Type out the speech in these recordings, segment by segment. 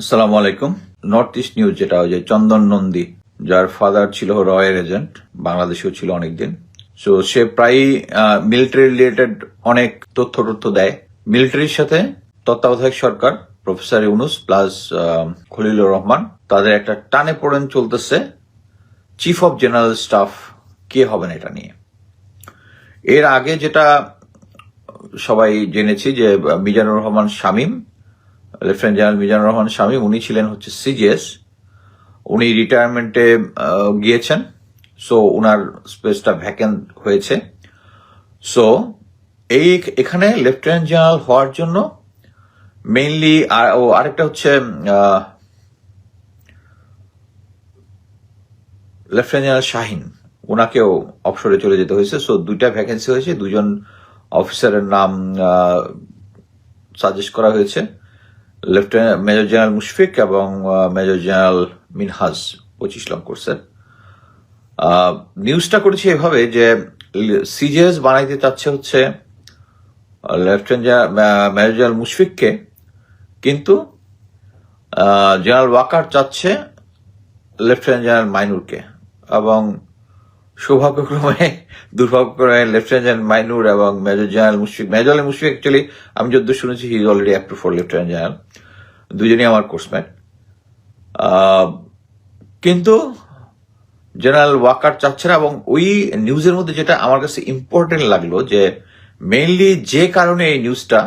আসসালামু আলাইকুম। North east news যেটা যে চন্দন নন্দী, যার ফাদার ছিল রয়্যাল এজেন্ট বাংলাদেশেও ছিল অনেকদিন। সো সে প্রায়ই মিলিটারি রিলেটেড অনেক তথ্য তথ্য দেয়। মিলিটারির সাথে তত্ত্বাবধায়ক সরকার প্রফেসর ইউনুস প্লাস খলিলুর রহমান, তাদের একটা টানে পড়েন চলতেছে। চিফ অফ জেনারেল স্টাফ কে হবেন এটা নিয়ে? এর আগে যেটা সবাই জেনেছি যে মিজানুর রহমান শামীম লেফটেন্যান্ট জেনারেল মিজানুর রহমান স্বামী, উনি ছিলেন হচ্ছে সিজিএস। উনি রিটায়ারমেন্টে গিয়েছেন। সো উনার স্পেসটা ভ্যাকেন্ট হয়েছে। সো এই এখানে লেফটেন্যান্ট জেনারেল হওয়ার জন্য মেইনলি ও আরেকটা হচ্ছে লেফটেন্যান্ট জেনারেল শাহিন। ওনাকেও অবসরে চলে যেতে হয়েছে। সো দুইটা ভ্যাকেন্সি হয়েছে। দুজন অফিসারের নাম সাজেস্ট করা হয়েছে। লেফটেন্যান্ট মেজর জেনারেল মুশফিক এবং মেজর জেনারেল মিনহাজ পঁচিশ লং করছেন নিউজটা করেছি এভাবে যে সিজিএস বানাইতে চাচ্ছে হচ্ছে লেফটেন্যান্ট মেজর জেনারেল মুশফিককে কিন্তু জেনারেল ওয়াকার চাচ্ছে লেফটেন্যান্ট জেনারেল মাইনুরকে এবং সৌভাগ্যক্রমে, দুর্ভাগ্যক্রমে লেফটেন্যান্ট জেনারেল মাইনুর এবং major general Mushfiq major Mushfiq actually আমি যদ্দ শুনেছি he is already approve for lieutenant general দুজনেই আমার কোর্সমেট কিন্তু জেনারেল ওয়াকার চাচ্ছে না এবং ওই নিউজের মধ্যে যেটা আমার কাছে ইম্পর্টেন্ট লাগল যে মেইনলি যে কারণে এই নিউজটা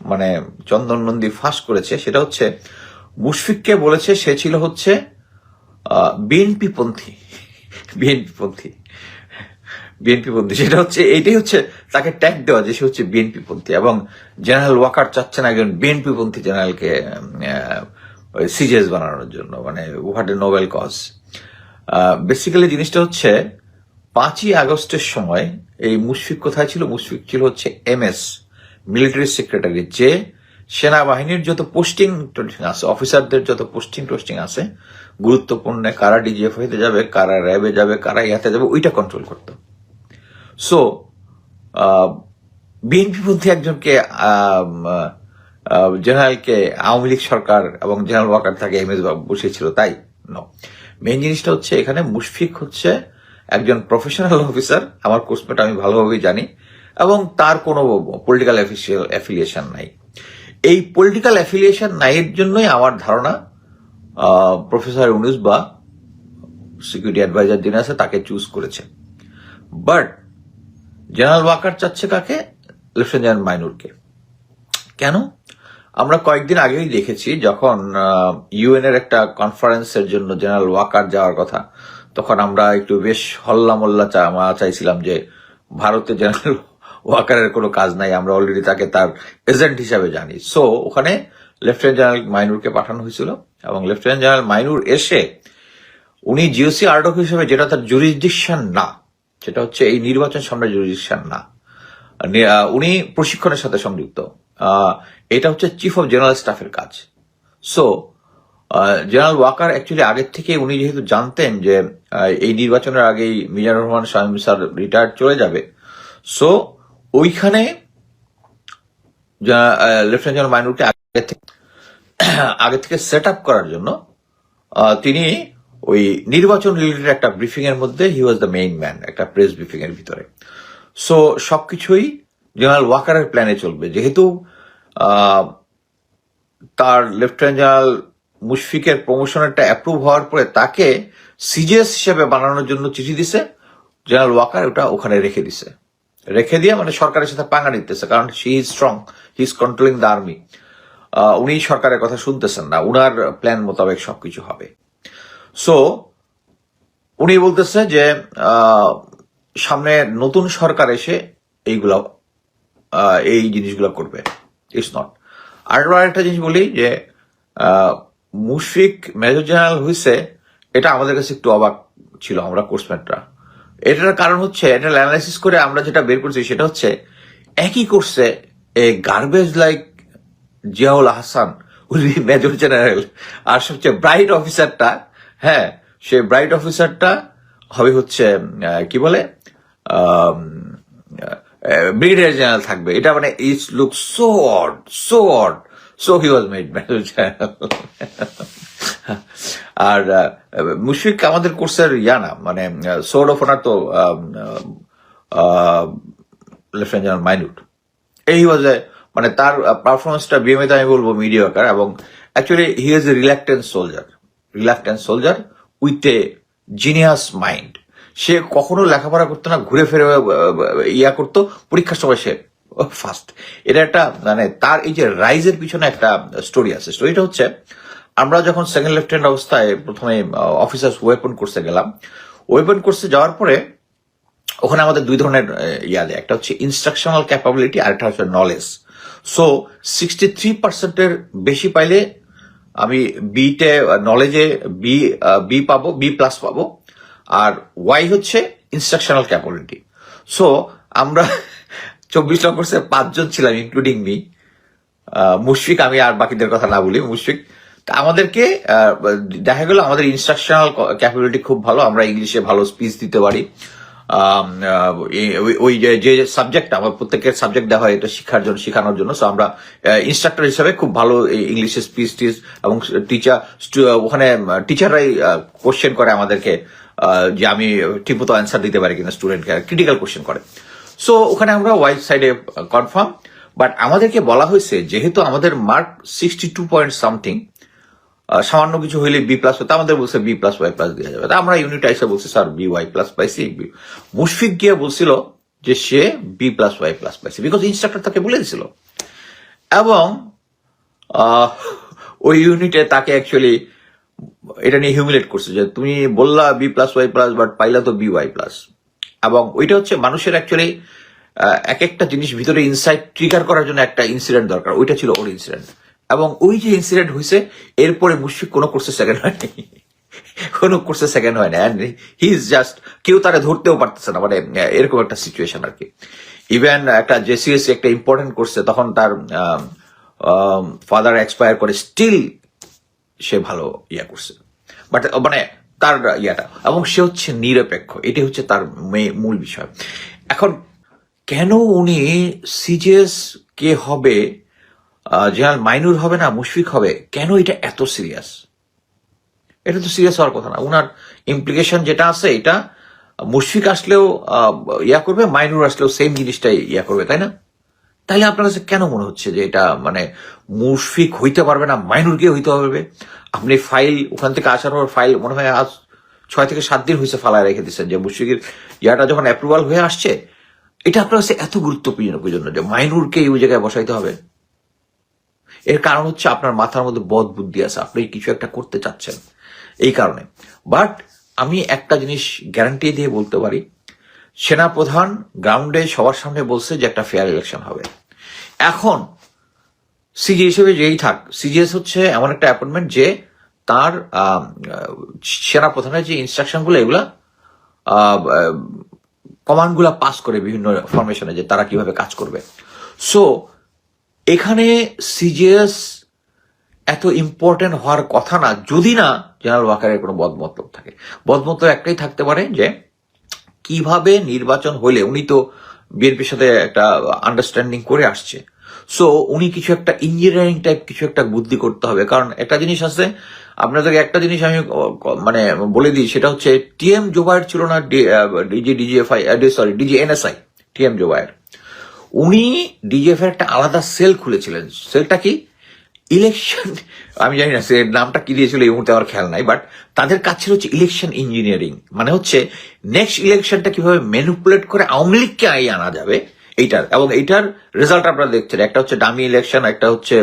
মানে চন্দন নন্দী ফাঁস করেছে সেটা হচ্ছে মুশফিককে বলেছে সে ছিল হচ্ছে বিএনপি পন্থী। বিএনপি পন্থী। সেটা হচ্ছে এইটাই হচ্ছে তাকে ট্যাগ দেওয়া যে সে হচ্ছে বিএনপি পন্থী। এবং জেনারেল ওয়াকার চাচ্ছেন একজন বিএনপি পন্থী জেনারেলকে সিজিএস বানানোর জন্য মানে what a noble cause basically জিনিসটা হচ্ছে, পাঁচই আগস্টের সময় এই মুশফিক কোথায় ছিল? মুশফিক ছিল হচ্ছে এমএস মিলিটারি সেক্রেটারি যে সেনাবাহিনীর যত পোস্টিং টোস্টিং আছে অফিসারদের যত পোস্টিং টোস্টিং আছে, গুরুত্বপূর্ণ কারা ডিজিএফ হইতে যাবে, কারা র্যাবে যাবে, কারা ইয়াতে যাবে, ওইটা কন্ট্রোল করত। সো বিএনপিপন্থী একজনকে জেনারেলকে আওয়ামী লীগ সরকার এবং জেনারেল ওয়াকার তাকে এম এস বসিয়েছিল, তাই? ন মেইন জিনিসটা হচ্ছে এখানে মুশফিক হচ্ছে একজন প্রফেশনাল অফিসার আমার কোর্সমেট আমি ভালোভাবেই জানি, এবং তার কোনো পলিটিক্যাল অ্যাফিলিয়েশন নাই। এই পলিটিক্যাল অ্যাফিলিয়েশন নাই এর জন্যই আমার ধারণা প্রফেসর ইউনুস বা সিকিউরিটি অ্যাডভাইজার যিনি আছে, তাকে চুজ করেছে। বাট জেনারেল ওয়াকার চাচ্ছে কাকে? লেফটেন্যান্ট জেনারেল মাইনুরকে। কেন? আমরা কয়েকদিন আগেই দেখেছি যখন ইউএন এর একটা কনফারেন্সের জন্য জেনারেল ওয়াকার যাওয়ার কথা, তখন আমরা একটু বেশ হল্লা মল্লা চাইছিলাম যে ভারতে জেনারেল ওয়াকারের কোনো কাজ নাই, আমরা অলরেডি তাকে তার এজেন্ট হিসাবে জানি। সো ওখানে লেফটেন্যান্ট জেনারেল মাইনুরকে পাঠানো হয়েছিল এবং লেফটেন্যান্ট জেনারেল মাইনুর এসে উনি জিওসি আর্ডক হিসেবে যেটা তার জুরিসডিকশন না সেটা হচ্ছে এই নির্বাচন সামনে জুরিসডিকশন না। উনি প্রশিক্ষণের সাথে সংযুক্ত। এটা হচ্ছে চিফ অফ জেনারেল স্টাফের কাজ। সো জেনারেল ওয়াকার অ্যাকচুয়ালি আগের থেকে উনি যেহেতু জানতেন যে এই নির্বাচনের আগেই মিজানুর রহমান শামীম স্যার রিটায়ার চলে যাবে। সো ওইখানে লেফটেন্যান্ট জেনারেল মাইনুরকে আগে থেকে আগে থেকে সেট আপ করার জন্য তিনি ওই নির্বাচন রিলেটেড একটা ব্রিফিং এর মধ্যে he was the main man একটা প্রেস ব্রিফিং এর ভিতরে। সো সবকিছুই জেনারেল ওয়াকারের প্ল্যানে চলবে। যেহেতু তার লেফটেন্যান্ট জেনারেল মুশফিকের প্রমোশনেরটা অ্যাপ্রুভ হওয়ার পরে তাকে সিজিএস হিসেবে বানানোর জন্য চিঠি দিছে। জেনারেল ওয়াকার ওটা ওখানে রেখে দিছে। রেখে দিয়ে মানে সরকারের সাথে পাঙ্গা নিতেছে, কারণ he is strong he is controlling the army উনি সরকারের কথা শুনতেছেন না, উনার প্ল্যান মোতাবেক সবকিছু হবে। সো উনি বলতেছে যে সামনে নতুন সরকার এসে এইগুলা এই জিনিসগুলো করবে। ইটস নট আর একটা জিনিস বলি যে মুশফিক মেজর জেনারেল হয়েছে এটা আমাদের কাছে একটু অবাক ছিল আমরা কোর্সমেটরা এটার কারণ হচ্ছে, এটা অ্যানালাইসিস করে আমরা যেটা বের করছি সেটা হচ্ছে, একই কোর্সে a garbage like Ziaul Hasan উনি মেজর জেনারেল, আর সবচেয়ে ব্রাইট অফিসারটা হ্যাঁ সে ব্রাইট অফিসারটা হবে হচ্ছে কি বলে? ব্রিগেডিয়ার জেনারেল থাকবে। এটা মানে it's look so odd so odd so he was made আর মুশফিক আমাদের কোর্সের ইয়া না মানে সোর্ড অফ ওনার তো লেফটেন্যান্ট জেনারেল মাইনুট এই ওয়াজ মানে তার পারফরমেন্সটা বিএমএতে আমি বলব মিডিয়াকার এবং actually he is a reluctant soldier reluctant soldier with a genius mind. সে কখনো লেখাপড়া করতো না, ঘুরে ফিরে ইয়া করতো, পরীক্ষার সময় সে ফার্স্ট এটা একটা মানে তার এই যে রাইজের পিছনে একটা স্টোরি আছে। স্টোরিটা হচ্ছে, আমরা যখন সেকেন্ড লেফটেন্ট অবস্থায় প্রথমে অফিসার্স ওয়েপন কোর্সে গেলাম। ওয়েপন কোর্সে যাওয়ার পরে, ওখানে আমাদের দুই ধরনের ইয়া দেয়। একটা হচ্ছে ইনস্ট্রাকশনাল ক্যাপাবিলিটি আর একটা হচ্ছে নলেজ সো সিক্সটি থ্রি পার্সেন্টের বেশি পাইলে আমি বিতে নলেজে বি বি পাবো বি প্লাস পাবো। আর ওয়াই হচ্ছে ইনস্ট্রাকশনাল ক্যাপাবিলিটি সো আমরা চব্বিশ লক্ষ পাঁচজন ছিলাম ইনক্লুডিং মি মুশফিক, আমি আর বাকিদের কথা না বলি, মুশফিক। তা আমাদেরকে দেখা গেল আমাদের ইনস্ট্রাকশনাল ক্যাপাবিলিটি খুব ভালো, আমরা ইংলিশে ভালো স্পিচ দিতে পারি। ওই- যে- সাবজেক্ট আমার প্রত্যেকের সাবজেক্ট দেওয়া হয় এটা শিক্ষার জন্য, শেখানোর জন্য। সো আমরা ইনস্ট্রাক্টর হিসাবে খুব ভালো ইংলিশে স্পিচ টিচ এবং টিচার ওখানে টিচাররাই কোশ্চেন করে আমাদেরকে যে আমি ঠিকমতো অ্যান্সার দিতে পারি কিনা স্টুডেন্টকে ক্রিটিক্যাল কোশ্চেন করে। সো ওখানে আমরা ওয়াইড সাইডে কনফার্ম বাট আমাদেরকে বলা হয়েছে, যেহেতু আমাদের mark sixty two point something সামান্য কিছু হইলে বি প্লাস তা আমাদের বলছে বি প্লাস ওয়াই প্লাস দেওয়া যাবে। আমরা ইউনিট আইসা বলছি, স্যার বি ওয়াই প্লাস পাইছি। মুশফিক গিয়ে বলছিল যে সে বি প্লাস ওয়াই প্লাস পাইছে বিকজ ইনস্ট্রাক্টর তাকে বলে দিছিল। এবং ওই ইউনিটে তাকে অ্যাকচুয়ালি এটা নিয়ে হিউমিলেট করছে যে তুমি বললা B plus Y plus but পাইলা তো বি ওয়াই প্লাস এবং ওইটা হচ্ছে মানুষের অ্যাকচুয়ালি এক একটা জিনিস ভিতরে ইনসাইট ট্রিগার করার জন্য একটা ইনসিডেন্ট দরকার। ওইটা ছিল ওর ইনসিডেন্ট এবং ওই যে ইনসিডেন্ট হয়েছে এরপরে মুশফিক কোনো কোর্সে সেকেন্ড হয়নি। কোনো কোর্সে সেকেন্ড হয় না হি ইজ জাস্ট কেউ তারা ধরতেও পারতেছে না। মানে এরকম একটা সিচুয়েশন আর কি। ইভেন একটা জেসিএস একটা ইম্পর্টেন্ট করছে তখন তার ফাদার এক্সপায়ার করে স্টিল সে ভালো ইয়া করছে। বাট মানে তার ইয়াটা। এবং সে হচ্ছে নিরপেক্ষ। এটি হচ্ছে তার মূল বিষয়। এখন, কেন উনি সিজিএস কে হবে জেনারেল মাইনুর হবে না, মুশফিক হবে। কেন এটা এত সিরিয়াস এটা তো সিরিয়াস হওয়ার কথা না। উনার ইমপ্লিকেশন যেটা আছে, এটা মুশফিক আসলেও ইয়া করবে, মাইনুর আসলেও সেম জিনিসটাই ইয়া করবে, তাই না? তাহলে আপনার কাছে কেন মনে হচ্ছে যে এটা মানে মুশফিক হইতে পারবে না, মাইনুর গিয়ে হইতে পারবে আপনি ফাইল ওখান থেকে আসার পর ফাইল মনে হয় আজ ছয় থেকে সাত দিন হয়েছে ফালায় রেখে দিচ্ছেন যে মুশফিকের ইয়াটা যখন অ্যাপ্রুভাল হয়ে আসছে, এটা আপনার কাছে এত গুরুত্বপূর্ণ যে মাইনুরকে এই জায়গায় বসাইতে হবে? এর কারণ হচ্ছে আপনার মাথার মধ্যে বদ বুদ্ধি আছে, আপনি কিছু একটা করতে চাচ্ছেন। এই কারণে। বাট আমি একটা জিনিস গ্যারান্টি দিয়ে বলতে পারি, সেনাপ্রধান গ্রাউন্ডে সবার সামনে বলছে যে একটা ফেয়ার ইলেকশন হবে। এখন সিজি হিসেবে যেই থাক সিজিএস হচ্ছে এমন একটা অ্যাপয়েন্টমেন্ট যে তার সেনাপ্রধানের যে ইনস্ট্রাকশনগুলো এগুলা কমান্ডগুলা পাস করে বিভিন্ন ফরমেশনে যে তারা কীভাবে কাজ করবে। সো এখানে সিজিএস এত ইম্পর্টেন্ট হওয়ার কথা না, যদি না জেনারেল ওয়াকারের কোনো বদমতলব থাকে। বদমতলব একটাই থাকতে পারে যে, কীভাবে নির্বাচন হলে, উনি তো বিএনপির সাথে একটা আন্ডারস্ট্যান্ডিং করে আসছে। সো উনি কিছু একটা ইঞ্জিনিয়ারিং টাইপ কিছু একটা বুদ্ধি করতে হবে। কারণ একটা জিনিস আছে, আপনাদেরকে একটা জিনিস আমি মানে বলে দিই, সেটা হচ্ছে টিএম জোবায়ের ছিল না DG DGFI sorry DG NSI TM Zobayer উনি ডিজিএফ এর একটা আলাদা সেল খুলেছিলেন। সেলটা কি? ইলেকশন আমি জানি না, সে নামটা কি দিয়েছিল এই মুহূর্তে আমার খেয়াল নাই বাট তাদের কাজ ছিল হচ্ছে ইলেকশন ইঞ্জিনিয়ারিং মানে হচ্ছে নেক্সট ইলেকশনটা কীভাবে ম্যানিপুলেট করে আওয়ামী লীগকে আই আনা যাবে, এইটার। এবং এইটার রেজাল্ট আপনারা দেখছেন। একটা হচ্ছে ডামি ইলেকশন একটা হচ্ছে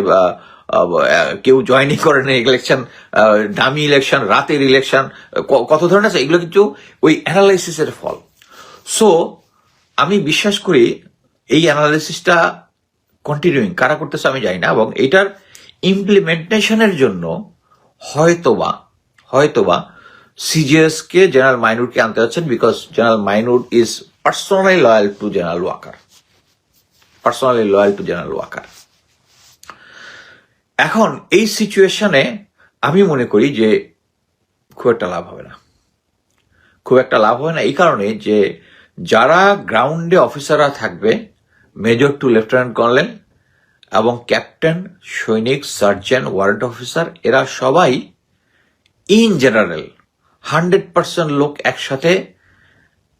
কেউ জয়েনই করে না ইলেকশন ডামি ইলেকশন রাতের ইলেকশন কত ধরনের আছে, এগুলো কিন্তু ওই অ্যানালাইসিসের ফল। সো আমি বিশ্বাস করি এই অ্যানালিসিসটা কন্টিনিউইং কারা করতেছে আমি জানি না, এবং এটার ইমপ্লিমেন্টেশনের জন্য হয়তোবা হয়তোবা সিজিএস কে জেনারেল মাইনুরকে আনতে যাচ্ছেন because general Mainur is personally loyal to general Waker personally loyal to general Waker এখন এই সিচুয়েশনে আমি মনে করি যে খুব একটা লাভ হবে না। খুব একটা লাভ হবে না, এই কারণে যে যারা গ্রাউন্ডে অফিসাররা থাকবে মেজর টু লেফটেন্যান্ট কর্নেল এবং ক্যাপ্টেন, সৈনিক, সার্জেন্ট, ওয়ারেন্ট অফিসার, এরা সবাই ইন জেনারেল, হান্ড্রেড পার্সেন্ট লোক একসাথে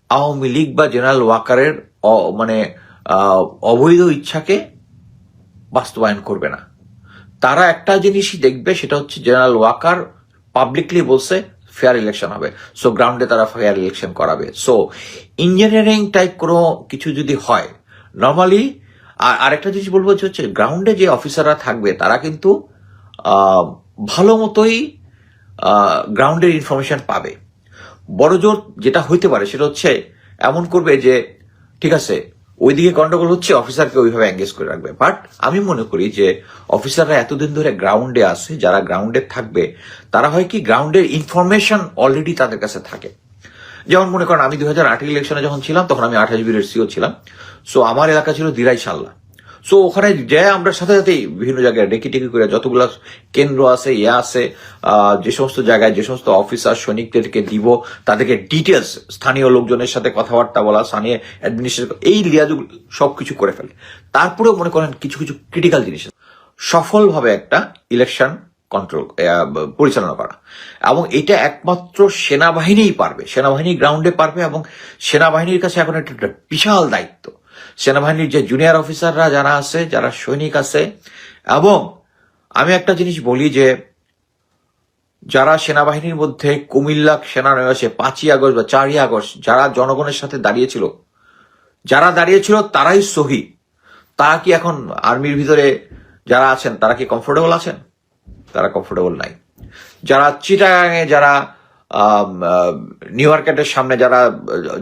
আওয়ামী লীগ বা জেনারেল ওয়াকারের মানে অবৈধ ইচ্ছাকে বাস্তবায়ন করবে না। তারা একটা জিনিসই দেখবে, সেটা হচ্ছে জেনারেল ওয়াকার পাবলিকলি বলছে, ফেয়ার ইলেকশন হবে। সো গ্রাউন্ডে তারা ফেয়ার ইলেকশন করাবে। সো ইঞ্জিনিয়ারিং টাইপ কোনো কিছু যদি হয় নর্মালি আর আরেকটা জিনিস বলব যে হচ্ছে গ্রাউন্ডে যে অফিসাররা থাকবে, তারা কিন্তু ভালো মতোই গ্রাউন্ডের ইনফরমেশন পাবে। বড় জোর যেটা হইতে পারে সেটা হচ্ছে এমন করবে যে, ঠিক আছে, ওইদিকে গন্ডগোল হচ্ছে অফিসারকে ওইভাবে এঙ্গেজ করে রাখবে। বাট আমি মনে করি যে অফিসাররা এতদিন ধরে গ্রাউন্ডে আছে, যারা গ্রাউন্ডে থাকবে, তারা হয় কি গ্রাউন্ডের ইনফরমেশন অলরেডি তাদের কাছে থাকে। যেমন মনে করেন আমি দু হাজার আট ইলেকশনে যখন ছিলাম, তখন আমি আঠাশ বিরের সিও ছিলাম। সো আমার এলাকা ছিল দিরাই সাল্লা সো ওখানে যে আমরা সাথে সাথেই বিভিন্ন জায়গায় ডেকে টেকে করে যতগুলো কেন্দ্র আছে ইয়ে আছে যে সমস্ত জায়গায় যে সমস্ত অফিসার, সৈনিকদেরকে দিব, তাদেরকে ডিটেলস স্থানীয় লোকজনের সাথে কথাবার্তা বলা, স্থানীয় অ্যাডমিনিস্ট্রেশন এই লিয়াজগুলো সবকিছু করে ফেলে। তারপরেও মনে করেন কিছু কিছু ক্রিটিক্যাল জিনিস সফলভাবে একটা ইলেকশন কন্ট্রোল পরিচালনা করা। এবং এটা একমাত্র সেনাবাহিনীই পারবে, সেনাবাহিনী গ্রাউন্ডে পারবে এবং সেনাবাহিনীর কাছে এখন একটা বিশাল দায়িত্ব। সেনাবাহিনীর যে জুনিয়র অফিসাররা যারা আছে, যারা সৈনিক আছে, এবং আমি একটা জিনিস বলি যে, যারা সেনাবাহিনীর মধ্যে কুমিল্লা সেনানিবাসে পাঁচই আগস্ট বা চারই আগস্ট, যারা জনগণের সাথে দাঁড়িয়েছিল, যারা দাঁড়িয়েছিল তারাই সহি। তারা কি এখন আর্মির ভিতরে যারা আছেন, তারা কি কমফোর্টেবল আছেন? তারা কমফোর্টেবল নাই। যারা চিটাগাঙে যারা নিউ মার্কেটের সামনে যারা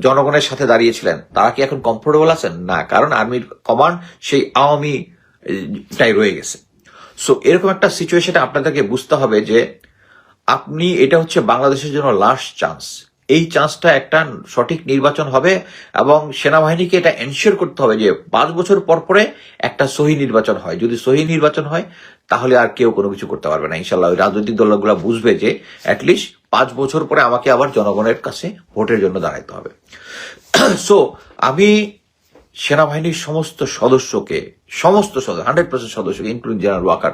জনগণের সাথে দাঁড়িয়েছিলেন, তারা কি এখন কমফোর্টেবল আছেন? না, কারণ আর্মির কমান্ড সেই আওয়ামী টাই রয়ে গেছে। সো এরকম একটা সিচুয়েশনে আপনাদেরকে বুঝতে হবে যে আপনি, এটা হচ্ছে বাংলাদেশের জন্য লাস্ট চান্স এই চান্সটা একটা সঠিক নির্বাচন হবে এবং সেনাবাহিনীকে এটা এনশিওর করতে হবে যে পাঁচ বছর পর পরে একটা সহি নির্বাচন হয়। যদি সহি নির্বাচন হয়, তাহলে আর কেউ কোনো কিছু করতে পারবে না। ইনশাল্লাহ ওই রাজনৈতিক দলগুলো বুঝবে যে অ্যাটলিস্ট পাঁচ বছর পরে আমাকে আবার জনগণের কাছে ভোটের জন্য দাঁড়াইতে হবে। সো আমি সেনাবাহিনীর সমস্ত সদস্যকে, সমস্ত সদস্য হান্ড্রেড পার্সেন্ট সদস্যকে ইনক্লুডিং জেনারেল ওয়াকার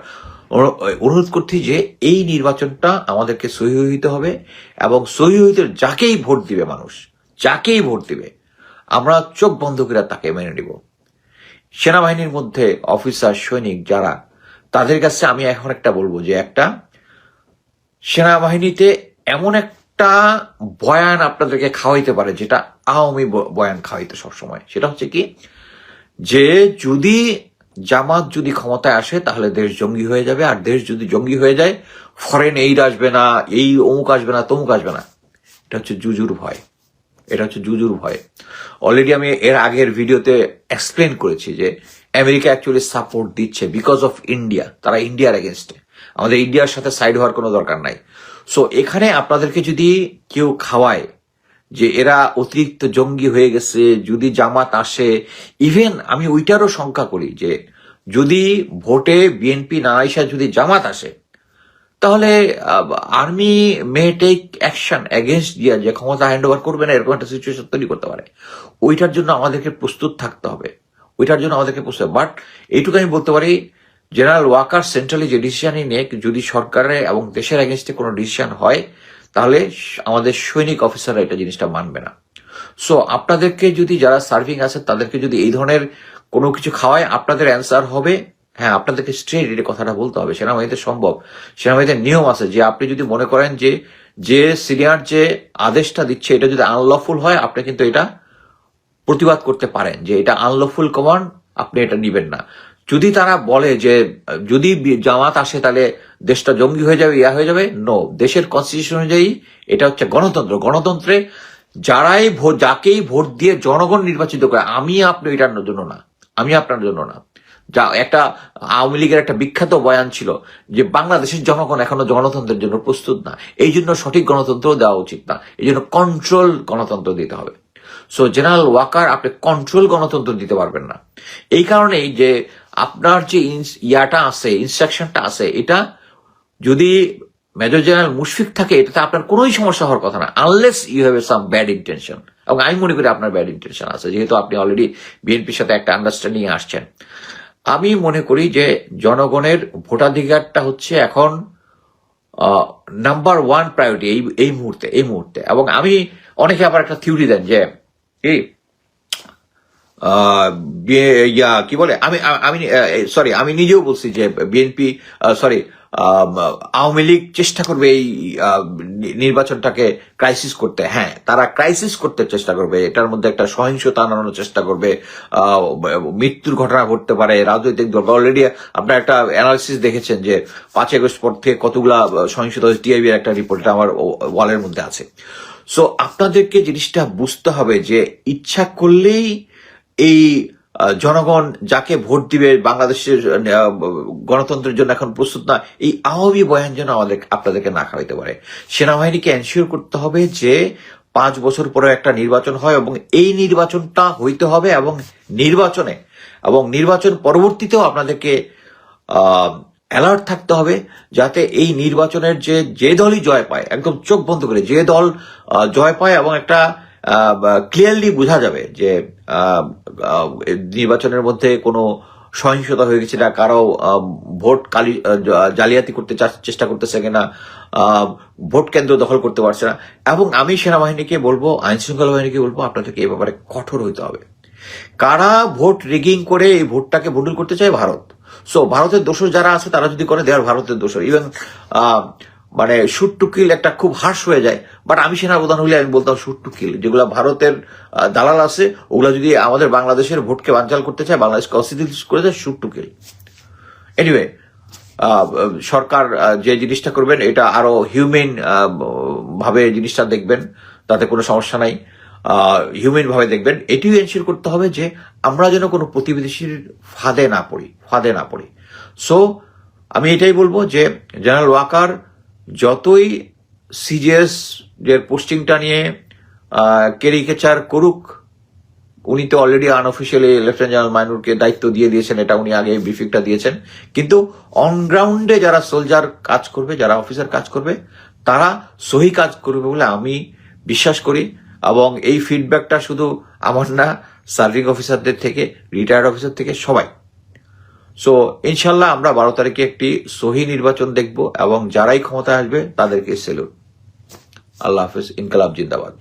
অনুরোধ করছি যে এই নির্বাচনটা আমাদেরকে সহি হইতে হবে এবং সহি হইতে যাকেই ভোট দিবে মানুষ, যাকেই ভোট দিবে, আমরা চোখ বন্ধ করে তাকে মেনে নিব। সেনাবাহিনীর মধ্যে অফিসার সৈনিক যারা, তাদের কাছে আমি এখন একটা বলব যে একটা, সেনাবাহিনীতে এমন একটা বয়ান আপনাদেরকে খাওয়াইতে পারে, যেটা আওয়ামী বয়ান খাওয়াইতে সবসময়। সেটা হচ্ছে কি, যে যদি জামাত যদি ক্ষমতায় আসে, তাহলে দেশ জঙ্গি হয়ে যাবে। আর দেশ যদি জঙ্গি হয়ে যায় ফরেন এইড আসবে না, এই অমুক আসবে না, তমুক আসবে না। এটা হচ্ছে জুজুর ভয়। এটা হচ্ছে জুজুর ভয়। অলরেডি আমি এর আগের ভিডিওতে এক্সপ্লেন করেছি যে, আমেরিকা অ্যাকচুয়ালি সাপোর্ট দিচ্ছে বিকজ অফ ইন্ডিয়া তারা ইন্ডিয়ার এগেনস্টে আমাদের ইন্ডিয়ার সাথে সাইড হওয়ার কোনো দরকার নাই। সো এখানে আপনাদেরকে যদি কেউ খাওয়ায় যে এরা অতিরিক্ত জঙ্গি হয়ে গেছে, যদি জামাত আসে ইভেন আমি ওইটারও শঙ্কা করি যে যদি ভোটে বিএনপি না আইসা যদি জামাত আসে, তাহলে army may take action against দিয়া যে ক্ষমতা হ্যান্ড ওভার করবে না, এরকম একটা সিচুয়েশন তৈরি করতে পারে। ওইটার জন্য আমাদেরকে প্রস্তুত থাকতে হবে। ওইটার জন্য আমাদেরকে প্রস্তুত বাট এইটুকু আমি বলতে পারি জেনারেল ওয়াকার সেন্ট্রালি যে ডিসিশনই নেক যদি সরকারের এবং দেশের এগেনস্টে কোনো ডিসিশন হয়, তাহলে আমাদের সৈনিক অফিসাররা এটা জিনিসটা মানবে না। সো আপনাদেরকে যদি যারা সার্ভিং আছে, তাদেরকে যদি এই ধরনের কোনো কিছু খাওয়ায়, আপনাদের অ্যান্সার হবে হ্যাঁ আপনাদেরকে স্ট্রেট এটা কথাটা বলতে হবে। সেনাবাহিনীতে সম্ভব। সেনাবাহিনীতে নিয়ম আছে যে, আপনি যদি মনে করেন যে যে সিনিয়র যে আদেশটা দিচ্ছে, এটা যদি আনলফুল হয়, আপনি কিন্তু এটা প্রতিবাদ করতে পারেন যে, এটা আনলফুল কমান্ড আপনি এটা নিবেন না। যদি তারা বলে যে, যদি জামাত আসে তাহলে দেশটা জঙ্গি হয়ে যাবে, ইয়া হয়ে যাবে নো দেশের কনস্টিটিউশন অনুযায়ী এটা হচ্ছে গণতন্ত্র। গণতন্ত্রে যারাই ভোট যাকেই ভোট দিয়ে জনগণ নির্বাচিত করে, আমি আপনি এটার জন্য না। আমি আপনার জন্য না। যা, একটা আওয়ামী লীগের একটা বিখ্যাত বয়ান ছিল যে, বাংলাদেশের জনগণ এখনও গণতন্ত্রের জন্য প্রস্তুত না। এই জন্য সঠিক গণতন্ত্র দেওয়া উচিত না। এই জন্য কন্ট্রোল গণতন্ত্র দিতে হবে। সো জেনারেল ওয়াকার আপনি কন্ট্রোল গণতন্ত্র দিতে পারবেন না। এই কারণেই যে আপনার যে ইয়াটা আছে ইনস্ট্রাকশনটা আছে, এটা যদি মেজর জেনারেল মুশফিক থাকে, এটাতে আপনার কোনোই সমস্যা হওয়ার কথা না unless you have a some bad intention এবং আমি মনে করি আপনার ব্যাড ইন্টেনশন আছে, যেহেতু আপনি অলরেডি বিএনপির সাথে একটা আন্ডারস্ট্যান্ডিং আসছেন। আমি মনে করি যে জনগণের ভোটাধিকারটা হচ্ছে এখন নাম্বার ওয়ান প্রায়োরিটি এই এই মুহূর্তে এই মুহূর্তে। এবং আমি, অনেকে আবার একটা থিওরি দেন যে, এই ইয়া, কি বলে? আমি আমি সরি আমি নিজেও বলছি যে বিএনপি সরি আওয়ামী লীগ চেষ্টা করবে এই নির্বাচনটাকে ক্রাইসিস করতে। হ্যাঁ তারা ক্রাইসিস করতে চেষ্টা করবে। এটার মধ্যে একটা সহিংসতা আনানোর চেষ্টা করবে। মৃত্যুর ঘটনা ঘটতে পারে, রাজনৈতিক দল। অলরেডি আপনার একটা অ্যানালিসিস দেখেছেন যে পাঁচ আগস্ট পর থেকে কতগুলা সহিংসতা টিআইবি একটা রিপোর্ট আমার ওয়ালের মধ্যে আছে। সো আপনাদেরকে জিনিসটা বুঝতে হবে যে ইচ্ছা করলেই এই জনগণ যাকে ভোট দিবে বাংলাদেশের গণতন্ত্রের জন্য এখন প্রস্তুত না, এই আওয়ামী বয়ান যেন আমাদের, আপনাদেরকে না খাওয়াইতে পারে। সেনাবাহিনীকে এনশিওর করতে হবে যে পাঁচ বছর পরে একটা নির্বাচন হয় এবং এই নির্বাচনটা হইতে হবে এবং নির্বাচনে, এবং নির্বাচন পরবর্তীতেও আপনাদেরকে অ্যালার্ট থাকতে হবে যাতে এই নির্বাচনের যে যে দলই জয় পায়, একদম চোখ বন্ধ করে যে দল জয় পায় এবং একটা ক্লিয়ারলি বোঝা যাবে যে নির্বাচনের মধ্যে কোনো সহিংসতা হয়ে গেছে না, কারও ভোট কালি জালিয়াতি করতে চেষ্টা করতেছে কিনা ভোট কেন্দ্র দখল করতে পারছে না। এবং আমি সেনাবাহিনীকে বলব আইন শৃঙ্খলা বাহিনীকে বলব, আপনাদেরকে এ ব্যাপারে কঠোর হইতে হবে। কারা ভোট রিগিং করে এই ভোটটাকে ভুডুল করতে চায়? ভারত। সো ভারতের দোষর যারা আছে, তারা যদি করে দেওয়ার ভারতের দোষর। ইভেন মানে শুট টু কিল একটা খুব হার্শ হয়ে যায়। বাট আমি সেনা প্রধান হলে আমি বলতাম শুট টু কিল যেগুলো ভারতের দালাল আছে, ওগুলো যদি আমাদের বাংলাদেশের ভোটকে বানচাল করতে চায় বাংলাদেশকে অস্থিতিশীল করে দেয় শুট টু কিল এনিওয়ে সরকার যে জিনিসটা করবেন, এটা আরও হিউম্যান ভাবে জিনিসটা দেখবেন, তাতে কোনো সমস্যা নাই। হিউম্যান ভাবে দেখবেন। এটিও এনশিওর করতে হবে যে আমরা যেন কোনো প্রতিবেশীর ফাঁদে না পড়ি, ফাঁদে না পড়ি। সো আমি এটাই বলব যে জেনারেল ওয়াকার যতই সিজিএস এর পোস্টিংটা নিয়ে কেরিকেচার করুক, উনি তো অলরেডি আনঅফিসিয়ালি লেফটেন্যান্ট জেনারেল মাইনুরকে দায়িত্ব দিয়ে দিয়েছেন, এটা উনি আগে ব্রিফিংটা দিয়েছেন। কিন্তু অনগ্রাউন্ডে যারা সোলজার কাজ করবে, যারা অফিসার কাজ করবে, তারা সহি কাজ করবে বলে আমি বিশ্বাস করি। এবং এই ফিডব্যাকটা শুধু আমার না সার্ভিং অফিসারদের থেকে রিটায়ার্ড অফিসার থেকে সবাই। সো ইনশাল্লাহ আমরা বারো তারিখে একটি সহি নির্বাচন দেখব এবং যারাই ক্ষমতায় আসবে তাদেরকে সেলুট আল্লাহ হাফিজ, ইনকালাব জিন্দাবাদ।